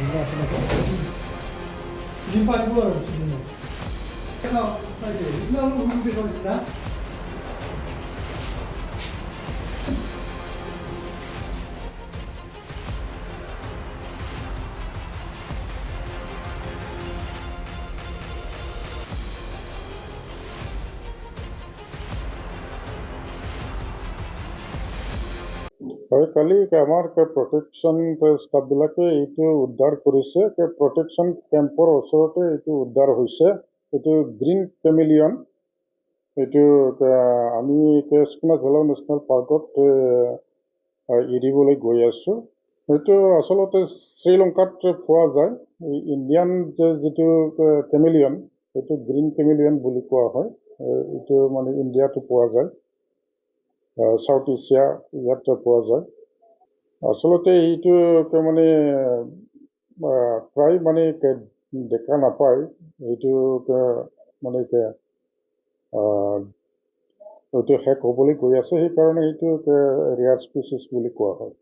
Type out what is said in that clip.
올라가시면 됩니다. 림파 1번 주시면 해나 이제 인나는 우리 배가 있나? হয় কালি আমাৰ প্ৰটেকশ্যন ষ্টাফবিলাকে এইটো উদ্ধাৰ কৰিছে প্ৰটেকশ্যন কেম্পৰ ওচৰতে এইটো উদ্ধাৰ হৈছে এইটো গ্ৰীণ কেমিলিয়ন এইটো আমি কেছকুমা জেলা নেশ্যনেল পাৰ্কত এৰিবলৈ গৈ আছোঁ। এইটো আচলতে শ্ৰীলংকাত পোৱা যায় ইণ্ডিয়ান যিটো কেমিলিয়ন সেইটো গ্ৰীণ কেমিলিয়ন বুলি কোৱা হয় এইটো মানে ইণ্ডিয়াতো পোৱা যায়। চাউথ এছিয়া ইয়াত পোৱা যায়। আচলতে এইটো মানে প্ৰায় মানে দেখা নাপায়। এইটো মানে এইটো শেষ হ'বলৈ গৈ আছে। সেইকাৰণে এইটো ৰেয়াৰ স্পিচিছ বুলি কোৱা হয়।